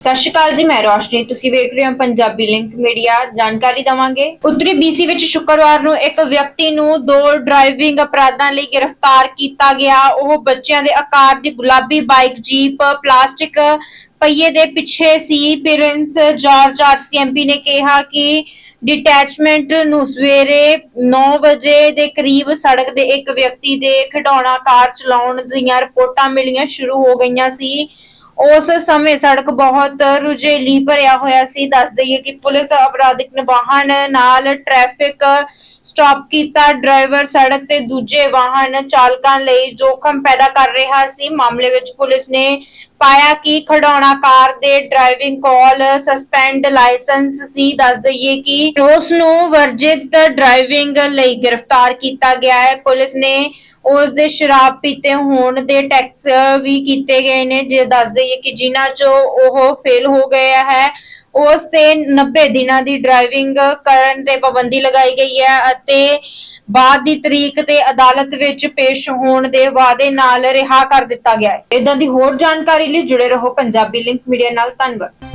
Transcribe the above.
ਸਤਿ ਸ਼੍ਰੀ ਅਕਾਲ ਜੀ, ਮੈਂ ਰੋਸ਼ਨੀ। ਤੁਸੀਂ ਵੇਖ ਰਹੇ ਹੋ ਪੰਜਾਬੀ ਲਿੰਕ ਮੀਡੀਆ ਜਾਣਕਾਰੀ ਦਵਾਂਗੇ। ਉੱਤਰੀ ਬੀਸੀ ਵਿੱਚ ਸ਼ੁੱਕਰਵਾਰ ਨੂੰ ਇੱਕ ਵਿਅਕਤੀ ਨੂੰ ਦੋ ਡਰਾਈਵਿੰਗ ਅਪਰਾਧਾਂ ਲਈ ਗ੍ਰਿਫਤਾਰ ਕੀਤਾ ਗਿਆ। ਉਹ ਬੱਚਿਆਂ ਦੇ ਆਕਾਰ ਦੀ ਗੁਲਾਬੀ ਬਾਈਕ, ਜੀਪ, ਪਲਾਸਟਿਕ ਪਹੀਏ ਦੇ ਪਿੱਛੇ ਸੀ। ਪ੍ਰਿੰਸ ਜਾਰਜ ਆਰਸੀਐਮਪੀ ਨੇ ਕਿਹਾ ਕਿ ਡਿਟੈਚਮੈਂਟ ਨੂੰ ਸਵੇਰੇ 9 ਵਜੇ ਦੇ ਕਰੀਬ ਸੜਕ ਦੇ ਇੱਕ ਵਿਅਕਤੀ ਦੇ ਖਿਡੌਣਾ ਕਾਰ ਚਲਾਉਣ ਦੀਆਂ ਰਿਪੋਰਟਾਂ ਮਿਲੀਆਂ ਸ਼ੁਰੂ ਹੋ ਗਈਆਂ ਸੀ। ਉਸ ਸਮੇਂ ਸੜਕ ਬਹੁਤ ਰੁਝੇਲੀ, ਭਰਿਆ ਹੋਇਆ ਸੀ। ਦੱਸ ਦਈਏ ਕਿ ਪੁਲਿਸ ਅਪਰਾਧਿਕ ਵਾਹਨ ਨਾਲ ਟ੍ਰੈਫਿਕ ਸਟਾਪ ਕੀਤਾ। ਡਰਾਈਵਰ ਸੜਕ ਤੇ ਦੂਜੇ ਵਾਹਨ ਚਾਲਕਾਂ ਲਈ ਜੋਖਮ ਪੈਦਾ ਕਰ ਰਿਹਾ ਸੀ। ਮਾਮਲੇ ਵਿੱਚ ਪੁਲਿਸ ਨੇ ਪਾਇਆ ਕਿ ਖਡੌਣਾ ਕਾਰ ਦੇ ਡਰਾਈਵਿੰਗ ਕਾਲ ਸਸਪੈਂਡ ਲਾਇਸੈਂਸ ਸੀ, ਦੱਸ ਦਈਏ ਕਿ ਉਸ ਨੂੰ ਵਰਜਿਤ ਡਰਾਈਵਿੰਗ ਲਈ ਗ੍ਰਿਫਤਾਰ ਕੀਤਾ ਗਿਆ ਹੈ। ਪੁਲਿਸ ਨੇ ਉਸ ਦੇ ਸ਼ਰਾਬ ਪੀਤੇ ਹੋਣ ਦੇ ਟੈਕਸ ਵੀ ਕੀਤੇ ਗਏ ਨੇ। ਜੇ ਦੱਸ ਦਈਏ ਕਿ ਜਿਨ੍ਹਾਂ ਚੋਂ ਉਹ ਫੇਲ ਹੋ ਗਿਆ ਹੈ, ਉਸ ਤੇ 90 ਦਿਨਾਂ ਦੀ ਡਰਾਈਵਿੰਗ ਕਰਨ ਤੇ ਪਾਬੰਦੀ ਲਗਾਈ ਗਈ ਹੈ ਅਤੇ ਬਾਅਦ ਦੀ ਤਰੀਕ ਤੇ ਅਦਾਲਤ ਵਿੱਚ ਪੇਸ਼ ਹੋਣ ਦੇ ਵਾਅਦੇ ਨਾਲ ਰਿਹਾ ਕਰ ਦਿੱਤਾ ਗਿਆ ਹੈ। ਇਦਾਂ ਦੀ ਹੋਰ ਜਾਣਕਾਰੀ ਲਈ ਜੁੜੇ ਰਹੋ ਪੰਜਾਬੀ ਲਿੰਕ ਮੀਡੀਆ ਨਾਲ। ਧੰਨਵਾਦ।